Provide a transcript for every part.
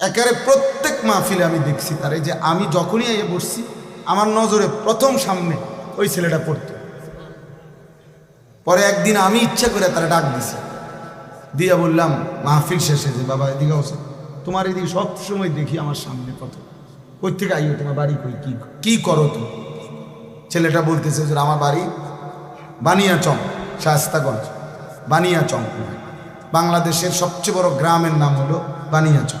একেবারে প্রত্যেক মাহফিলে আমি দেখছি তার। এই যে আমি যখনই এ বসছি, আমার নজরে প্রথম সামনে ওই ছেলেটা পড়তো। পরে একদিন আমি ইচ্ছা করে তারা ডাক দিছি। দিয়া বললাম, মাহফিল শেষে যে বাবা এদিকে আসো। তোমার এদিকে সব সময় দেখি আমার সামনে কত। কই থেকে আইও, তোমার বাড়ি কই, কি কি করো তুমি? ছেলেটা বলতেছে যে আমার বাড়ি বানিয়াচং শাস্তাগঞ্জ বানিয়াচং। বাংলাদেশের সবচেয়ে বড় গ্রামের নাম হলো বানিয়াচং।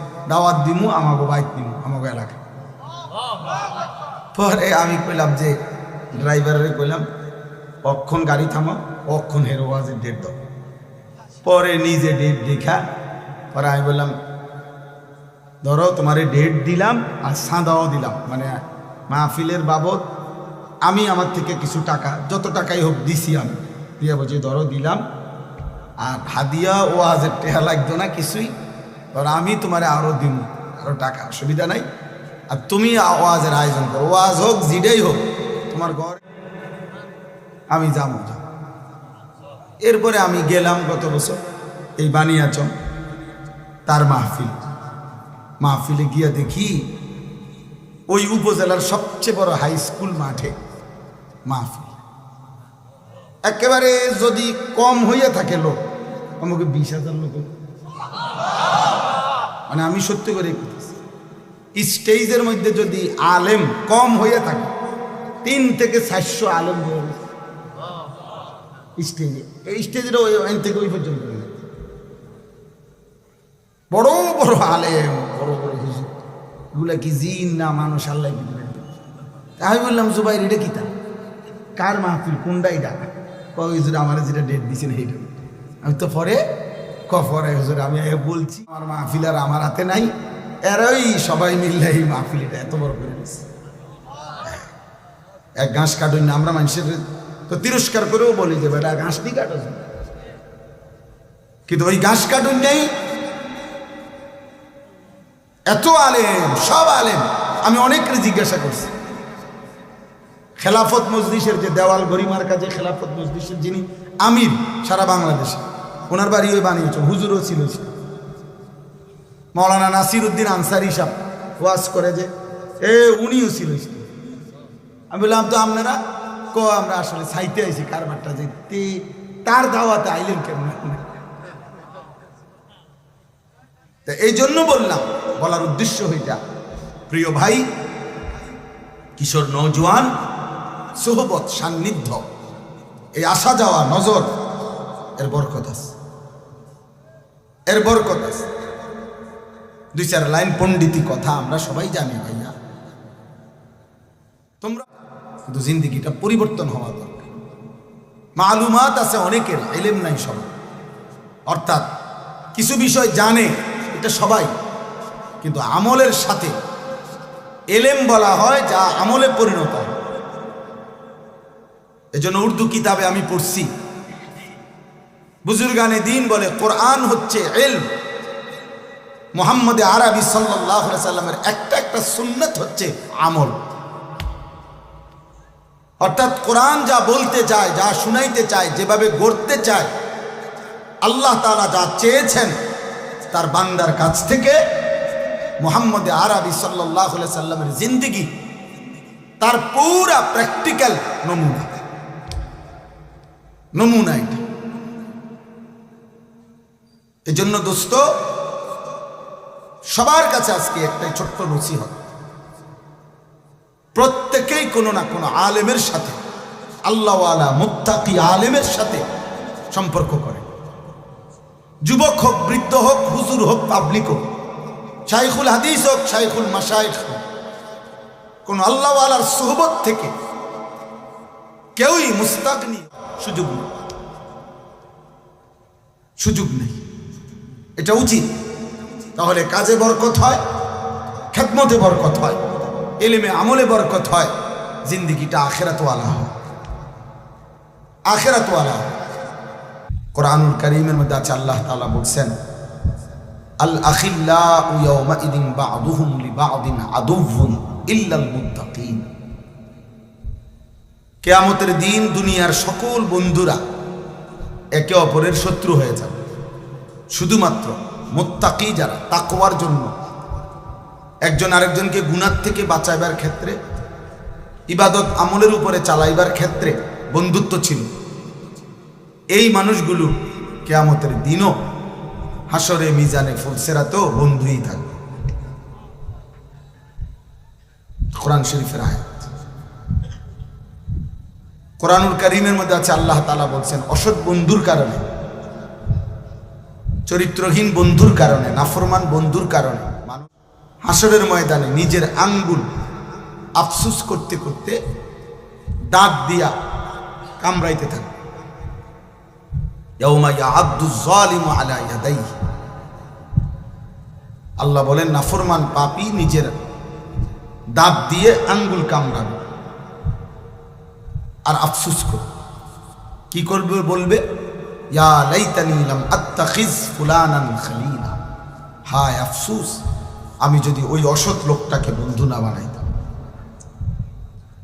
দাওয়াত দিমু আমাকে বাইক দিমু আমাকে এলাকায় পরে আমি কইলাম যে, ড্রাইভারের কইলাম, অক্ষণ গাড়ি থামা, অক্ষণ হেরো ওয়াজের ডেট দাও। পরে নিজে ডেট দেখা, পরে আমি বললাম, ধরো তোমারে ডেট দিলাম আর সাঁদাও দিলাম মানে মাহফিলের বাবদ আমি আমার থেকে কিছু টাকা, যত টাকাই হোক দিছি আমি। দিয়ে বলছি, ধরো দিলাম, আর হাদিয়া ও আজের টেহা লাগতো না কিছুই? ধরো আমি তোমারে আরও দিব আরও টাকা, অসুবিধা নাই। আর তুমি ওয়াজের আয়োজন করো, ওয়াজ হোক জিডেই হোক, তোমার ঘর, আমি যাব এরপরে আমি গেলাম গত বছর এই বানিয়াচম তার মাহফিল। মাহফিলে গিয়া দেখি ওই উপজেলার সবচেয়ে বড় হাই স্কুল মাঠে মাহফিল। একেবারে যদি কম হইয়া থাকে লোক, আমাকে বিশ হাজার লোক। মানে আমি সত্যি করে স্টেজের মধ্যে যদি আলেম কম হয়ে থাকে, তিন থেকে চারশো আলেম স্টেজে, এই ওই থেকে ওই পর্যন্ত। বড় বড় আলেম, বড় কি জিন না মানুষ? আল্লাহ বললাম কার আমার যেটা ডেট দিয়েছেন সেইটা। আমি তো পরে ক পরে হুজুর, আমি বলছি, আমার মাহফিল আর আমার হাতে নাই, এরাই সবাই মিললে এই মাহফিল এটা এত বড় করে দিচ্ছে এক ঘাস কাটুন না, আমরা মানুষের তো তিরস্কার করেও বলি যে, বেটা, ঘাস দিয়ে কাটো কিন্তু ওই ঘাস কাটুন নেই। এত আলেম, সব আলেম, আমি অনেককে জিজ্ঞাসা করছি। খেলাফত মজলিসের যে দেওয়াল গরিমার কাজে খেলাফত মজলিসের যিনি আমির, সারা বাংলাদেশে। ওনার বাড়ি ওই বানিয়েছে, হুজুরও ছিল। মৌলানা নাসির উদ্দিন আনসারি সাহ ওয়াজ করে যে, এ, উনিও ছিল আমি বললাম, তো আপনারা ক, আমরা আসলে সাইতে আইছি কারবারটা যে তার দাওয়াতে আইলেন কেমন? তা এই জন্য বললাম, বলার উদ্দেশ্য হইটা, প্রিয় ভাই, কিশোর নৌজওয়ান সোহবত সান্নিধ্য, এই আসা যাওয়া, নজর, এর বরকত আছে। এর বরকত আছে। দুই চার লাইন পণ্ডিতি কথা আমরা সবাই জানি ভাইয়া। তোমরা কিন্তু জিন্দিগিটা পরিবর্তন হওয়া দরকার। মালুমাত আছে অনেকের, এলেম নাই সবার। অর্থাৎ কিছু বিষয় জানে, এটা সবাই। কিন্তু আমলের সাথে এলেম বলা হয়, যা আমলে পরিণত হয়। এজন্য উর্দু কিতাবে আমি পড়ছি। বুজুর্গানে দিন বলে, কোরআন হচ্ছে এল মোহাম্মদ আরবি সাল্লাহ সাল্লামের একটা একটা সুন্নত হচ্ছে আমল। অর্থাৎ কোরআন যা বলতে চায়, যা শুনাইতে চায়, যেভাবে গড়তে চায়, আল্লাহ তাআলা যা চেয়েছেন, তার বান্দার কাছ থেকে মোহাম্মদ আরবি সাল্লাহ সাল্লামের জিন্দিগি, তার পুরা প্র্যাকটিক্যাল নমুনা। নমুনা এটা এজন্য দোস্ত, সবার কাছে আজকে একটাই ছোট্ট নসিহত। প্রত্যেকেই কোনো না কোনো আলেমের সাথে, আল্লাহওয়ালা মুত্তাকি আলেমের সাথে সম্পর্ক করে। যুবক হোক, বৃদ্ধ হোক, হুজুর হোক, পাবলিক হোক, শাইখুল হাদিস হোক, শাইখুল মাসাইখ হোক, কোন আল্লাহওয়ালার সোহবত থেকে কেউই মুস্তাকনি সুযোগ নেই। সুযোগ নেই। এটা উচিত। তাহলে কাজে বরকত হয়, খেদমতে বরকত হয়, এলেমে আমলে বরকত হয়, জিন্দিগিটা আখেরাতওয়ালা হয় আখেরাতওয়ালা হয় কোরআনুল করিমের মধ্যে আছে, আল্লাহ তাআলা বলছেন, আল আখিল্লা কেয়ামতের দিন দুনিয়ার সকল বন্ধুরা একে অপরের শত্রু হয়ে যাবে। শুধুমাত্র মোত্তাকি যারা, তাকওয়ার জন্য। একজন আরেকজনকে গুণার থেকে বাঁচাইবার ক্ষেত্রে, ইবাদত আমলের উপরে চালাইবার ক্ষেত্রে বন্ধুত্ব ছিল। এই মানুষগুলো কেয়ামতের দিনও হাসরে মিজানে ফুলসেরাতেও বন্ধুই থাকবে। কোরআন শরীফের আয়াত। কোরআনুল করিমের মধ্যে আছে, আল্লাহ তালা বলছেন, অসৎ বন্ধুর কারণে চরিত্রহীন বন্ধুর কারণে, নাফরমান বন্ধুর কারণে, মানুষ হাসরের ময়দানে নিজের আঙ্গুল আফসুস করতে করতে দাঁত দিয়া কামড়াইতে থাকে। আল্লাহ বলেন, নাফরমান পাপি নিজের দাঁত দিয়ে আঙ্গুল কামড়াবে আর আফসুস করবে। কি করবে বলবে? হায় আফসুস, আমি যদি ওই অসৎ লোকটাকে বন্ধু না বানাইতাম।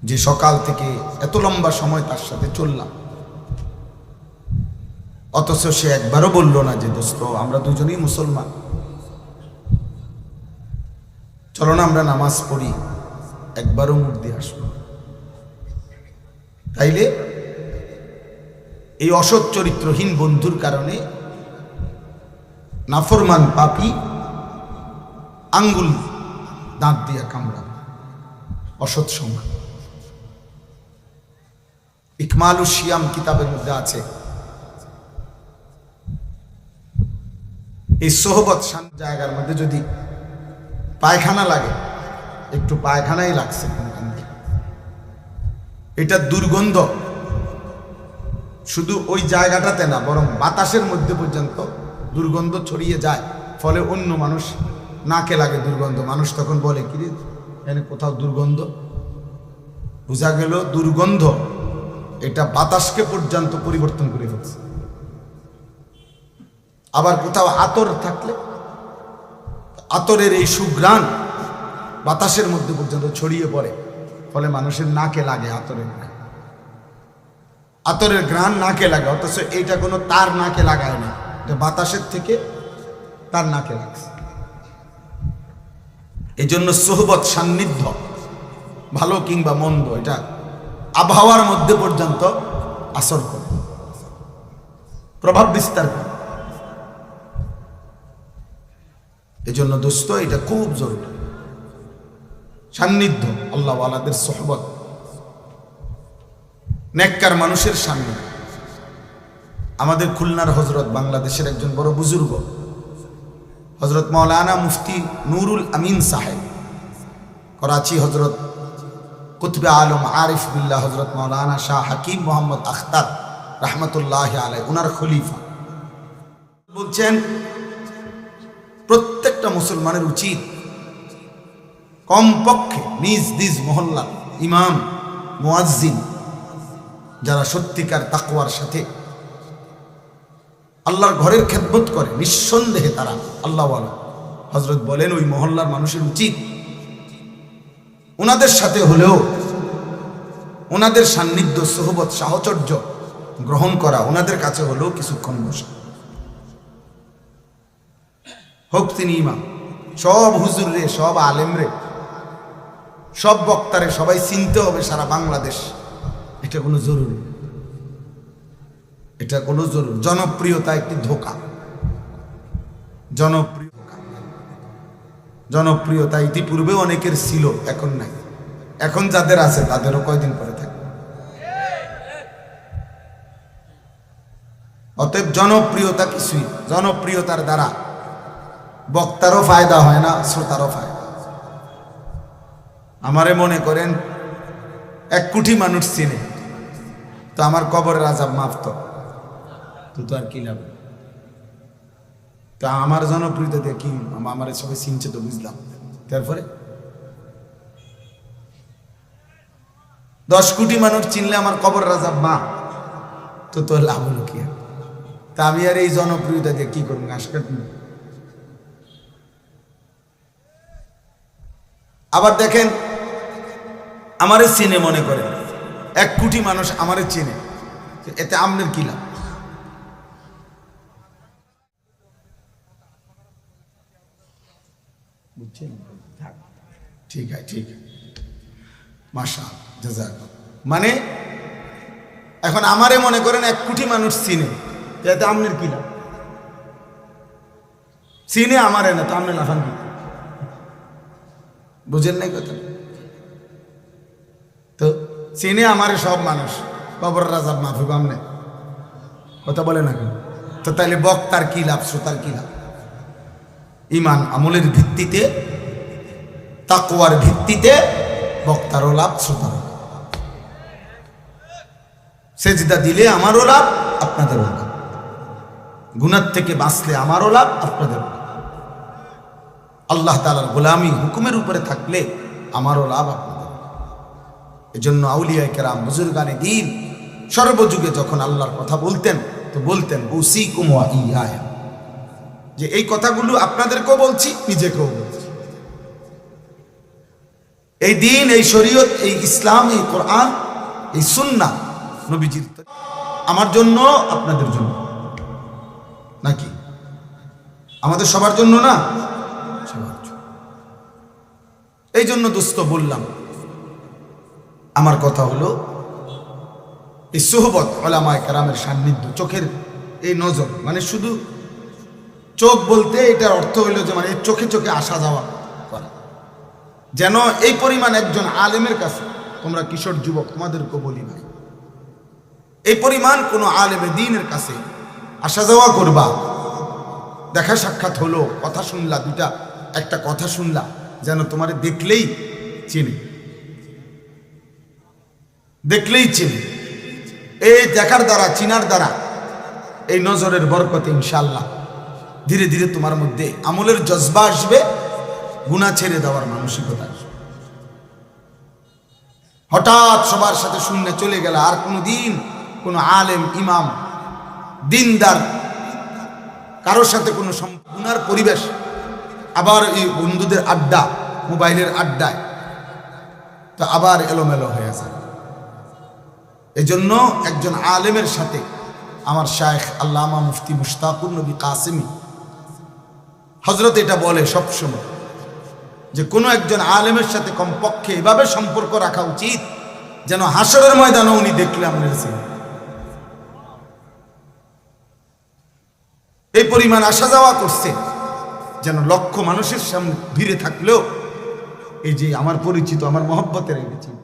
যে সকাল থেকে এত লম্বা সময় তার সাথে চললাম। অথচ সে একবারও বলল না যে, দোস্ত, আমরা দুজনেই মুসলমান। চলো না, আমরা নামাজ পড়ি। একবারও মুখ দিয়ে আসব তাইলে এই অসৎ চরিত্রহীন বন্ধুর কারণে নাফরমান পাপি আঙ্গুল দাঁত দিয়া কামড়া অসৎ সমান ইকমালু শিয়াম কিতাবের মধ্যে আছে। এই সোহবত শান্ত জায়গার মধ্যে যদি পায়খানা লাগে, একটু পায়খানাই লাগছে এটা দুর্গন্ধ। শুধু ওই জায়গাটাতে না, বরং বাতাসের মধ্যে পর্যন্ত দুর্গন্ধ ছড়িয়ে যায়। ফলে অন্য মানুষ নাকে লাগে দুর্গন্ধ। মানুষ তখন বলে কি রে এখানে কোথাও দুর্গন্ধ? বোঝা গেল, দুর্গন্ধ এটা বাতাসকে পর্যন্ত পরিবর্তন করে ফেলছে। আবার কোথাও আতর থাকলে, আতরের এই সুগ্রাণ বাতাসের মধ্যে পর্যন্ত ছড়িয়ে পড়ে। ফলে মানুষের নাকে লাগে আতরের ঘ্রাণ আতরের গ্রান নাকে লাগে অথচ এইটা কোনো তার নাকে লাগায় না। বাতাসের থেকে তার নাকে লাগছে। এই জন্য সোহবত সান্নিধ্য, ভালো কিংবা মন্দ, এটা আবহাওয়ার মধ্যে পর্যন্ত আসর করে। প্রভাব বিস্তার করে। এজন্য দোস্ত, এটা খুব জরুরি। সান্নিধ্য, আল্লাহওয়ালাদের সোহবত। নেককার মানুষের সামনে। আমাদের খুলনার হজরত বাংলাদেশের একজন বড় বুজুর্গ হজরত মৌলানা মুফতি নুরুল আমিন সাহেব, করাচি হজরত কুতবে আলম আরিফ বিল্লাহ হজরত মৌলানা শাহ হাকিম মোহাম্মদ আখতার রহমতুল্লাহ আলাই উনার খলিফা। বলছেন, প্রত্যেকটা মুসলমানের উচিত কমপক্ষে নিজ নিজ মহল্লা ইমাম, মুয়াজ্জিন যারা সত্যিকার তাকওয়ার সাথে আল্লাহর ঘরের খেদমত করে, নিঃসন্দেহে তারা আল্লাহ হজরত বলেন, ওই মহল্লার মানুষের উচিত ওনাদের সাথে হলেও ওনাদের সান্নিধ্য, সহবত, সাহচর্য গ্রহণ করা, ওনাদের কাছে হলেও কিছুক্ষণ বসা। হোক তিনি ইমাম, সব হুজুর রে, সব আলেম রে, সব বক্তারে সবাই চিনতে হবে সারা বাংলাদেশ। এটা কোনো জরুরি। এটা কোনো জরুরি। জনপ্রিয়তা একটি ধোকা। জনপ্রিয় জনপ্রিয়তা ইতিপূর্বে অনেকের ছিল, এখন নাই। এখন যাদের আছে, তাদেরও কয়দিন পরে থাকবে? অতএব জনপ্রিয়তা কিছুই জনপ্রিয়তার দ্বারা বক্তারও ফায়দা হয় না, শ্রোতারও ফায়দা আমারে মনে করেন, এক কোটি মানুষ চিনে। তো আমার কবরের আজাব মাফ তো। তো আর কি লাভ? তা আমার জনপ্রিয়তা দিয়ে কি আমার সবাই চিনছে তো বুঝলাম। তারপরে? দশ কোটি মানুষ চিনলে আমার কবর রাজা মা তো তোর লাভ হলো কি? তা আমি আর এই জনপ্রিয়তা দিয়ে কি করব? ঘাস কাটবো? আবার দেখেন, আমারে চিনে মনে করে। এক কোটি মানুষ আমারে চেনে। এতে আমনের কি লাভ? বুঝছেন? ঠিক আছে ঠিক মাসা জাজাক মানে এখন আমারে মনে করেন এক কোটি মানুষ চিনে এতে আমনের কি লাভ? চিনে আমারে না তো আমনে লাফান কি? বুঝেন নাই কথা তো চিনে আমারে সব মানুষ। কবর রাজাব মাফি বামনে কথা বলে না কেন তো তাইলে বক্তার কি লাভ, শ্রোতার কি লাভ? ইমান আমলের ভিত্তিতে, তাকওয়ার ভিত্তিতে বক্তারও লাভ, শ্রোতারও সেজদা দিলে আমারও লাভ, আপনাদেরও লাভ। গুনার থেকে বাঁচলে আমারও লাভ আপনাদের আল্লাহ তালার গোলামি হুকুমের উপরে থাকলে আমারও লাভ আপনাদের এজন্য আউলিয়া কেরাম বুজুর্গানে দিন সর্বযুগে যখন আল্লাহর কথা বলতেন, তো বলতেন উসি কুমা ইয়া যে এই কথাগুলো আপনাদেরকেও বলছি, নিজেকেও বলছি। এই দিন, এই শরীয়ত, এই ইসলাম, এই কোরআন, এই সুন্না নবীজির আমার জন্য, আপনাদের জন্য। নাকি? আমাদের সবার জন্য না? সবার জন্য। এই জন্য দোস্ত বললাম আমার কথা হলো, এই সোহবত ওলামায় কারামের সান্নিধ্য, চোখের এই নজর মানে শুধু চোখ বলতে এটার অর্থ হইল যে মানে চোখে চোখে আসা যাওয়া করা। যেন এই পরিমাণ একজন আলেমের কাছে, তোমরা কিশোর যুবক তোমাদেরকে বলি ভাই, এই পরিমাণ কোনো আলেমে দিনের কাছে আসা যাওয়া করবা। দেখা সাক্ষাৎ হলো, কথা শুনলা দুটা একটা কথা শুনলা, যেন তোমার দেখলেই চেনে। দেখলেই চেনে এই দেখার দ্বারা, চিনার দ্বারা এই নজরের বরকতে ইনশাল্লাহ ধীরে ধীরে তোমার মধ্যে আমলের জজবা আসবে গুণা ছেড়ে দেওয়ার মানসিকতা আসবে। হঠাৎ সবার সাথে শূন্য চলে গেল আর কোনো দিন কোনো আলেম, ইমাম, দিনদার, কারোর সাথে কোনো গুনার পরিবেশ, আবার এই বন্ধুদের আড্ডা, মোবাইলের আড্ডায়, তো আবার এলোমেলো হয়ে যায়। এজন্য একজন আলেমের সাথে আমার শায়েখ আল্লামা মুফতি মুশতাকুর নবী কাসেমি হজরত এটা বলে সবসময় যে কোনো একজন আলেমের সাথে কমপক্ষে এভাবে সম্পর্ক রাখা উচিত যেন হাসরের ময়দানে উনি দেখলে আমাদের এই পরিমাণ আসা যাওয়া করছে যেন লক্ষ মানুষের সামনে ভিড়ে থাকলেও এই যে আমার পরিচিত, আমার মহব্বতের এনেছি